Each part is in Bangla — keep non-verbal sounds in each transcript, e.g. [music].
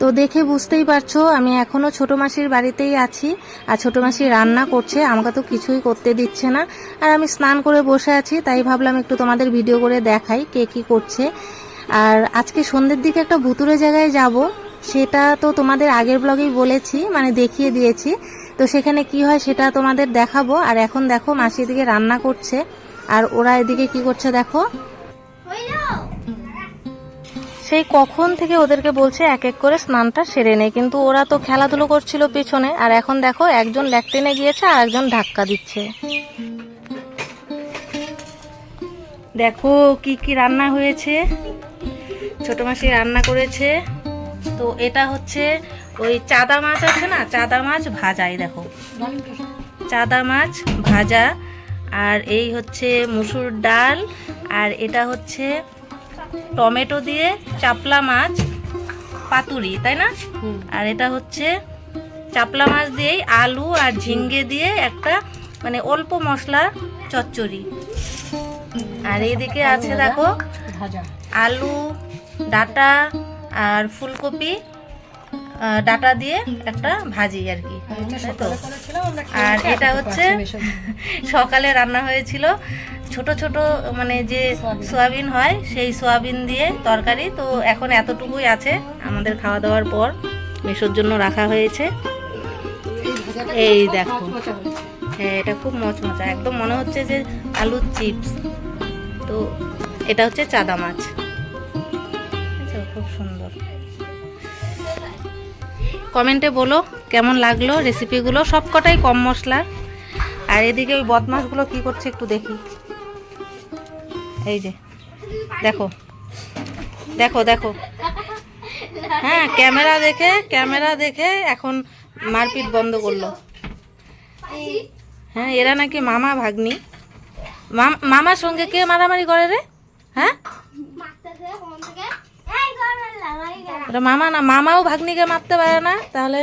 তো দেখে বুঝতেই পারছ, আমি এখনও ছোট মাসির বাড়িতেই আছি, আর ছোট মাসি রান্না করছে, আমাকে তো কিছুই করতে দিচ্ছে না। আর আমি স্নান করে বসে আছি, তাই ভাবলাম একটু তোমাদের ভিডিও করে দেখাই কে কি করছে। আর আজকে সন্ধ্যের দিকে একটা ভুতুরে জায়গায় যাব, সেটা তো তোমাদের আগের ব্লগেই বলেছি মানে দেখিয়ে দিয়েছি। তো সেখানে কি হয় সেটা তোমাদের দেখাবো, আর এখন দেখো মাসি এদিকে রান্না করছে, আর ওরা এদিকে কি করছে দেখো। সেই কখন থেকে ওদেরকে বলছে এক এক করে স্নানটা সেরে নেই কিন্তু ওরা তো খেলাধুলো করছিল পেছনে। আর এখন দেখো, একজন ল্যাকটেনে গিয়েছে আর একজন ধাক্কা দিচ্ছে। দেখো কি কি রান্না হয়েছে। ছোট মাসি রান্না করেছে। তো এটা হচ্ছে ওই চাদা মাছ আছে না? চাদা মাছ ভাজাই দেখো। চাদা মাছ ভাজা। আর এই হচ্ছে মুসুর ডাল। আর এটা হচ্ছে টমেটো দিয়ে চাপলা মাছ পাতুরি তাই না? আর এটা হচ্ছে চাপলা মাছ দিয়েই আলু আর ঝিঙ্গে দিয়ে একটা মানে অল্প মশলা চচ্চড়ি। আর এইদিকে আছে দেখো আলু ডাটা আর ফুলকপি। ডাটা দিয়ে একটা ভাজি আর কি। তো? আর এটা হচ্ছে [laughs] সকালে রান্না হয়েছিল। ছোট ছোট মানে যে সোয়াবিন। হয় সেই সোয়াবিন দিয়ে তরকারি। তো এখন এতটুকুই আছে আমাদের খাওয়া দাওয়ার পর। মেশোর জন্য রাখা হয়েছে। এই দেখো। হ্যাঁ এটা খুব মচমচা। একদম মনে হচ্ছে যে আলুর চিপস। তো এটা হচ্ছে চাদা মাছ। খুব সুন্দর। কমেন্টে বলো কেমন লাগল রেসিপিগুলো, সব কটাই কম মশলার আর এদিকে ওই বদমাসগুলো কি করছে একটু দেখি। এই যে, দেখো দেখো দেখো। হ্যাঁ ক্যামেরা দেখে ক্যামেরা দেখে এখন মারপিট বন্ধ করল। হ্যাঁ এরা নাকি মামা ভাগ্নি। মাম- মামার সঙ্গে কে মারামারি করে রে? হ্যাঁ? ওটা মামা না, মামাও ভাগ্নিকে মারতে পারে না, তাহলে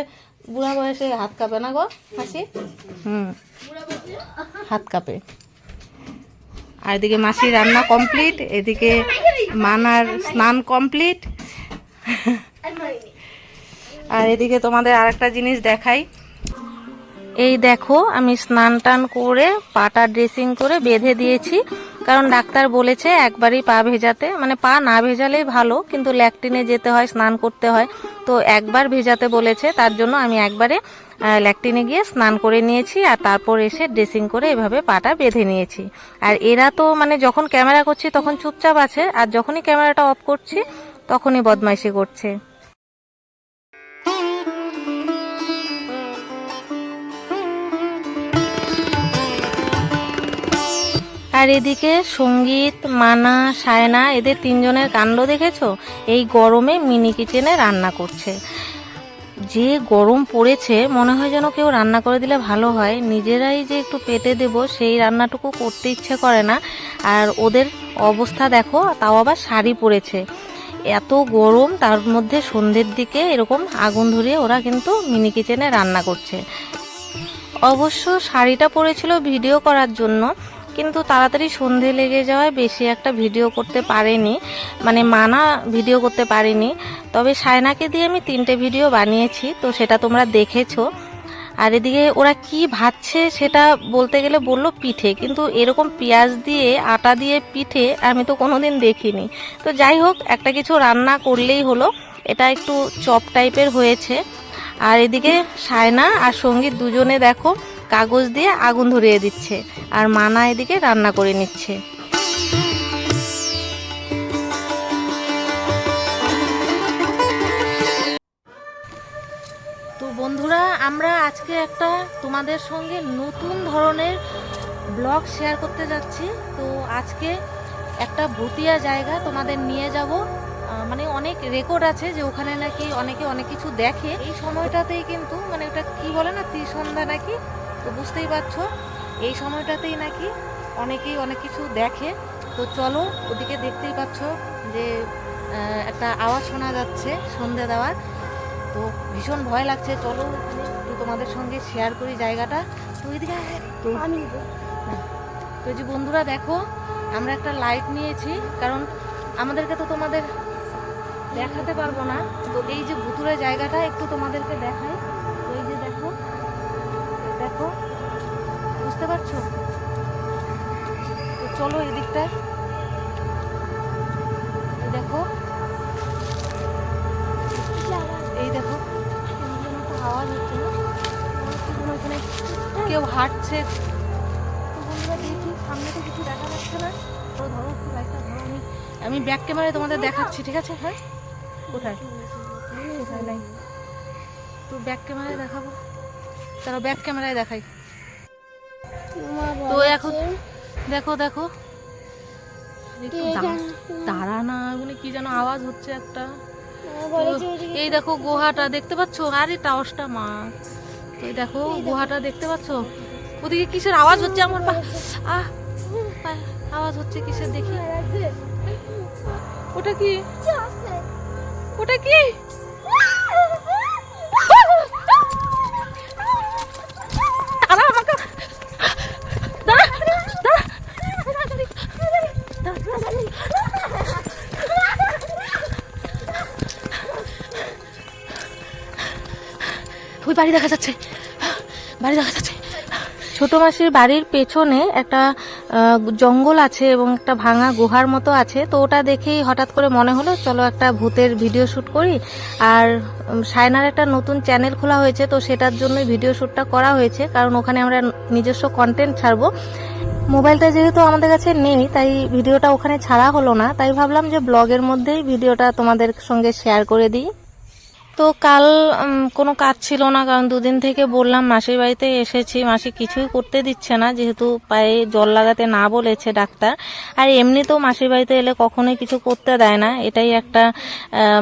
বুড়া বয়সে হাত কাঁপে না গো হাসি হুম। হাত কাঁপে। আর এদিকে মাসির রান্না কমপ্লিট এদিকে মানার স্নান কমপ্লিট আর এদিকে তোমাদের আরেকটা জিনিস দেখাই। এই দেখো, আমি স্নান টান করে, পাটা ড্রেসিং করে বেঁধে দিয়েছি। কারণ ডাক্তার বলেছে একবারই পা ভেজাতে মানে পা না ভেজালেই ভালো, কিন্তু ল্যাকটিনে যেতে হয়, স্নান করতে হয়। তো একবার ভেজাতে বলেছে, তার জন্য আমি একবারে ল্যাকটিনে গিয়ে স্নান করে নিয়েছি আর তারপর এসে ড্রেসিং করে এভাবে পাটা বেঁধে নিয়েছি। আর এরা তো মানে যখন ক্যামেরা করছি তখন চুপচাপ আছে, আর যখনই ক্যামেরাটা অফ করছি তখনই বদমাইশি করছে। আর এদিকে সংগীত, মানা, সায়না, এদের তিনজনের কাণ্ড দেখেছ? এই গরমে মিনি কিচেনে রান্না করছে। যে গরম পড়েছে, মনে হয় যেন কেউ রান্না করে দিলে ভালো হয়। নিজেরাই যে একটু পেটে দেব, সেই রান্নাটুকু করতে ইচ্ছে করে না। আর ওদের অবস্থা দেখো, তাও আবার শাড়ি পরেছে। এত গরম, তার মধ্যে সন্ধ্যের দিকে এরকম আগুন ধরিয়ে ওরা কিন্তু মিনি কিচেনে রান্না করছে। অবশ্য শাড়িটা পরেছিল ভিডিও করার জন্য। কিন্তু তাড়াতাড়ি সন্ধে লেগে যাওয়ায় বেশি একটা ভিডিও করতে পারেনি। মানে মানা ভিডিও করতে পারেনি। তবে সায়নাকে দিয়ে আমি তিনটে ভিডিও বানিয়েছি, তো সেটা তোমরা দেখেছ। আর এদিকে ওরা কি ভাজছে সেটা বলতে গেলে বলল পিঠে, কিন্তু এরকম পেঁয়াজ দিয়ে, আটা দিয়ে পিঠে আমি তো কোনোদিন দেখিনি। তো যাই হোক, একটা কিছু রান্না করলেই হলো। এটা একটু চপ টাইপের হয়েছে। আর এদিকে সায়না আর সংগীত দুজনে দেখো কাগজ দিয়ে আগুন ধরিয়ে দিচ্ছে আর মানা এদিকে রান্না করে নিচ্ছে। তো বন্ধুরা, আমরা আজকে একটা তোমাদের সঙ্গে নতুন ধরনের ব্লগ শেয়ার করতে যাচ্ছি। তো আজকে একটা ভুতিয়া জায়গা তোমাদের নিয়ে যাব। মানে অনেক রেকর্ড আছে যে ওখানে নাকি অনেকে অনেক কিছু দেখে। এই সময়টাতেই কিন্তু মানে ওটা কি বলে না, ত্রিসন্ধ্যা নাকি? তো বুঝতেই পারছ এই সময়টাতেই নাকি অনেকেই অনেক কিছু দেখে। তো চলো ওদিকে দেখতেই পাচ্ছ যে একটা আওয়াজ শোনা যাচ্ছে সন্ধে দেওয়ার। তো ভীষণ ভয় লাগছে চলো একটু তোমাদের সঙ্গে শেয়ার করি জায়গাটা। তো ওইদিকে তো তো যে বন্ধুরা দেখো আমরা একটা লাইট নিয়েছি কারণ আমাদেরকে তো তোমাদের দেখাতে পারব না। তো এই যে ভুতুরে জায়গাটা একটু তোমাদেরকে দেখাই। দেখো। বুঝতে পারছ? তো চলো এদিকটায়। দেখো। এই দেখো। আওয়াজ হচ্ছে না ওখানে কেউ হাঁটছে। তো দেখি সামনে তো কিছু দেখা যাচ্ছে না ধরো আমি আমি ব্যাক ক্যামেরায় তোমাদের দেখাচ্ছি, ঠিক আছে? হ্যাঁ? কোথায়? কোথায় নাই? তো ব্যাক ক্যামেরায় দেখাবো। তারা ব্যাক ক্যামেরায় দেখাই। তো এখন দেখো দেখো। দা- না ওখানে কি যেন আওয়াজ হচ্ছে একটা। এই দেখো গুহাটা দেখতে পাচ্ছো? আরে টাওয়াসটা মা তো দেখো গুহাটা দেখতে পাচ্ছো? ওদিকে কিসের আওয়াজ হচ্ছে আমার আহ আওয়াজ হচ্ছে কিসের দেখি। ওটা কি? ওটা কি? বাড়ি দেখা যাচ্ছে। বাড়ি দেখা যাচ্ছে। ছোট মাসির বাড়ির পেছনে একটা জঙ্গল আছে এবং একটা ভাঙা গুহার মতো আছে। তো ওটা দেখেই হঠাৎ করে মনে হলো, চলো একটা ভূতের ভিডিও শ্যুট করি। আর সায়নার একটা নতুন চ্যানেল খোলা হয়েছে, তো সেটার জন্যই ভিডিও শ্যুটটা করা হয়েছে। কারণ ওখানে আমরা নিজস্ব কন্টেন্ট ছাড়বো। মোবাইলটা যেহেতু আমাদের কাছে নেই, তাই ভিডিওটা ওখানে ছাড়া হলো না। তাই ভাবলাম যে ব্লগের মধ্যেই ভিডিওটা তোমাদের সঙ্গে শেয়ার করে দিই। তো কাল কোনো কাজ ছিল না, কারণ দুদিন থেকে বললাম, মাসির বাড়িতে এসেছি, মাসি কিছুই করতে দিচ্ছে না, যেহেতু পায়ে জল লাগাতে না বলেছে ডাক্তার। আর এমনিতেও মাসির বাড়িতে এলে কখনোই কিছু করতে দেয় না, এটাই একটা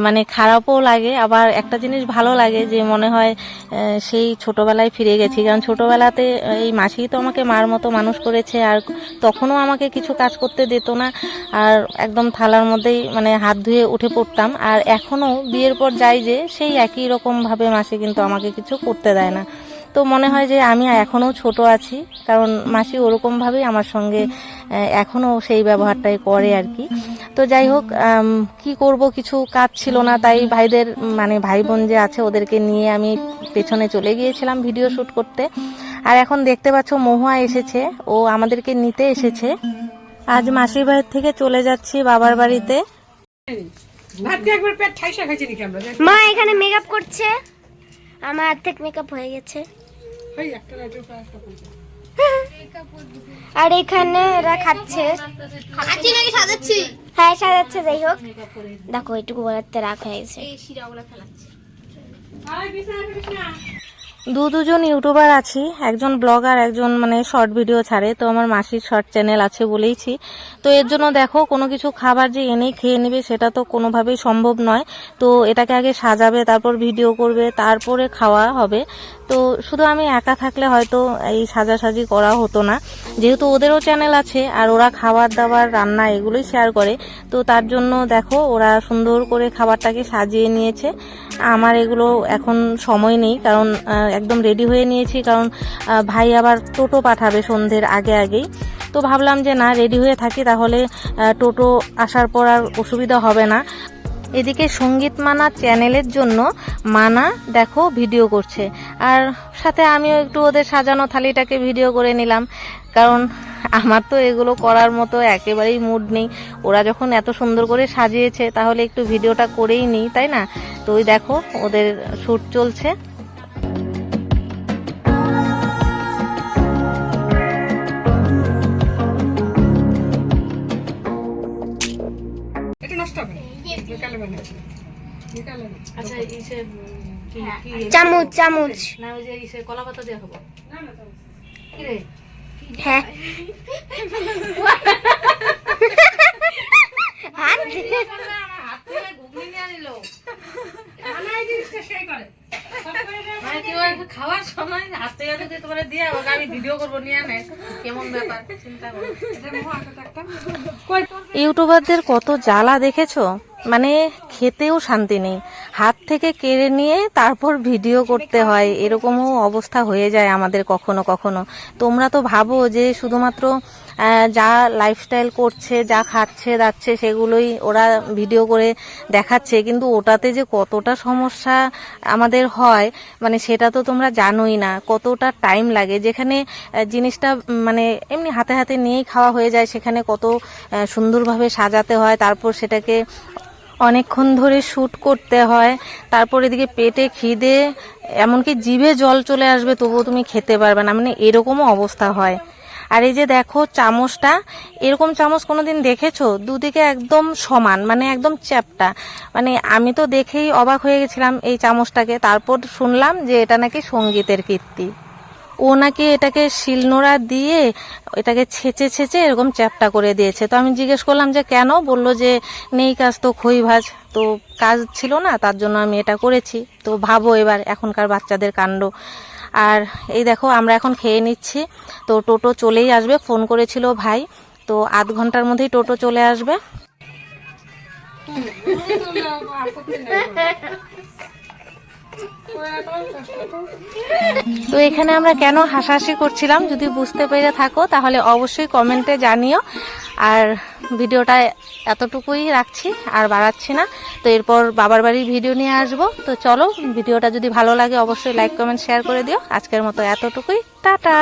মানে খারাপও লাগে। আবার একটা জিনিস ভালো লাগে, যে মনে হয় সেই ছোটবেলায় ফিরে গেছি। কারণ ছোটবেলাতে, এই মাসিই তো আমাকে মার মতো মানুষ করেছে, আর তখনও আমাকে কিছু কাজ করতে দিত না। আর একদম থালার মধ্যেই মানে হাত ধুয়ে উঠে পড়তাম। আর এখনও বিয়ের পর যাই যে সেই একই রকম ভাবে মাসি কিন্তু আমাকে কিছু করতে দেয় না। তো মনে হয় যে আমি এখনও ছোট আছি কারণ মাসি ওরকম ভাবেই আমার সঙ্গে আহ, এখনও সেই ব্যবহারটাই করে আর কি। তো যাই হোক কি করব কিছু কাজ ছিল না তাই ভাইদের মানে ভাই বোন যে আছে ওদেরকে নিয়ে আমি পেছনে চলে গিয়েছিলাম ভিডিও শুট করতে। আর এখন দেখতে পাচ্ছ মহুয়া এসেছে ও আমাদেরকে নিতে এসেছে। আজ মাসির বাড়ির থেকে চলে যাচ্ছি বাবার বাড়িতে। ভাত একবার পেট ঠাইসা খাইছি নাকি আমরা? মা এখানে মেকআপ করছে। আমার অর্ধেক মেকআপ হয়ে গেছে। আর এখানে এরা খাচ্ছে। খাচ্ছি নাকি সাজাচ্ছি? হ্যাঁ সাজাচ্ছে যাই হোক। দেখো এটুকু বলাতে রাখ হয়ে গেছে। দু দুজন ইউটিউবার আছি, একজন ব্লগার একজন মানে শর্ট ভিডিও ছাড়ে, তো আমার মাসির শর্ট চ্যানেল আছে বলেইছি। তো এর জন্য দেখো, কোনো কিছু খাবার যে এনেই খেয়ে নেবে সেটা তো কোনোভাবেই সম্ভব নয়। তো এটাকে আগে সাজাবে, তারপর ভিডিও করবে, তারপরে খাওয়া হবে। তো শুধু আমি একা থাকলে হয়তো এই সাজাসাজি করা হতো না। যেহেতু ওদেরও চ্যানেল আছে, আর ওরা খাবার দাবার রান্না এগুলোই শেয়ার করে, তো তার জন্য দেখো, ওরা সুন্দর করে খাবারটাকে সাজিয়ে নিয়েছে। আমার এগুলো এখন সময় নেই, কারণ একদম রেডি হয়ে নিয়েছি, কারণ ভাই আবার টোটো পাঠাবে সন্ধ্যের আগে আগেই। তো ভাবলাম যে না রেডি হয়ে থাকি, তাহলে টোটো আসার পর আর অসুবিধা হবে না। এদিকে সংগীত মানা চ্যানেলের জন্য মানা দেখো ভিডিও করছে। আর সাথে আমিও একটু ওদের সাজানো থালিটাকে ভিডিও করে নিলাম, কারণ আমার তো এগুলো করার মতো একেবারেই মুড নেই। ওরা যখন এত সুন্দর করে সাজিয়েছে, তাহলে একটু ভিডিওটা করেই নিই, তাই না? তো ওই দেখো, ওদের শ্যুট চলছে। আচ্ছা ইসে চামচ চামচ। না ওই যে ইসে কলা পাতা দিয়ে হব না, না, চামচ। কিরে হ্যাঁ। হাত আমার এই জিনিসটা শেয়ার করে। মানে কেউ খাওয়ার সময় হাতে হাতে দিয়ে তোমার দিয়ে আমি ভিডিও করব নিয়ে নে কেমন ব্যাপার? চিন্তা করো? ইউটিউবারদের কত জ্বালা দেখেছ? মানে খেতেও শান্তি নেই। হাত থেকে কেড়ে নিয়ে তারপর ভিডিও করতে হয়। এরকমও অবস্থা হয়ে যায় আমাদের কখনো কখনো। তোমরা তো ভাবো যে শুধুমাত্র যা লাইফস্টাইল করছে, যা খাচ্ছে, দাচ্ছে, সেগুলোই ওরা ভিডিও করে দেখাচ্ছে। কিন্তু ওটাতে যে কতটা সমস্যা আমাদের হয় মানে সেটা তো তোমরা জানোই না, কতটা টাইম লাগে। যেখানে জিনিসটা মানে এমনি হাতে হাতে নিয়েই খাওয়া হয়ে যায়, সেখানে কত সুন্দরভাবে সাজাতে হয়, তারপর সেটাকে অনেকক্ষণ ধরে শ্যুট করতে হয়, তারপর এদিকে পেটে খিদে, এমনকি জিভে জল চলে আসবে, তবুও তুমি খেতে পারবে না। মানে এরকমও অবস্থা হয়। আর এই যে দেখো চামচটা, এরকম চামচ কোনোদিন দেখেছ? দুদিকে একদম সমান মানে একদম চ্যাপটা। মানে আমি তো দেখেই অবাক হয়ে গেছিলাম এই চামচটাকে। তারপর শুনলাম যে এটা নাকি সঙ্গীতের কীর্তি। ও নাকি এটাকে শিলনোড়া দিয়ে এটাকে ছেঁচে ছেঁচে এরকম চ্যাপটা করে দিয়েছে। তো আমি জিজ্ঞেস করলাম যে কেন? বলল যে নেই কাজ তো খই ভাজ তো কাজ ছিল না, তার জন্য আমি এটা করেছি। তো ভাবো এবার, এখনকার বাচ্চাদের কাণ্ড। আর এই দেখো, আমরা এখন খেয়ে নিচ্ছি। তো টোটো চলেই আসবে, ফোন করেছিল ভাই। তো আধ ঘণ্টার মধ্যেই টোটো চলে আসবে। তো এখানে আমরা কেন হাসাহাসি করছিলাম, যদি বুঝতে পেরে থাকো, তাহলে অবশ্যই কমেন্টে জানিও। আর ভিডিওটা এতটুকুই রাখছি, আর বাড়াচ্ছি না। তো এরপর বাবার বাড়ির ভিডিও নিয়ে আসব। তো চলো, ভিডিওটা যদি ভালো লাগে অবশ্যই লাইক কমেন্ট শেয়ার করে দিও। আজকের মতো এতটুকুই। টাটা!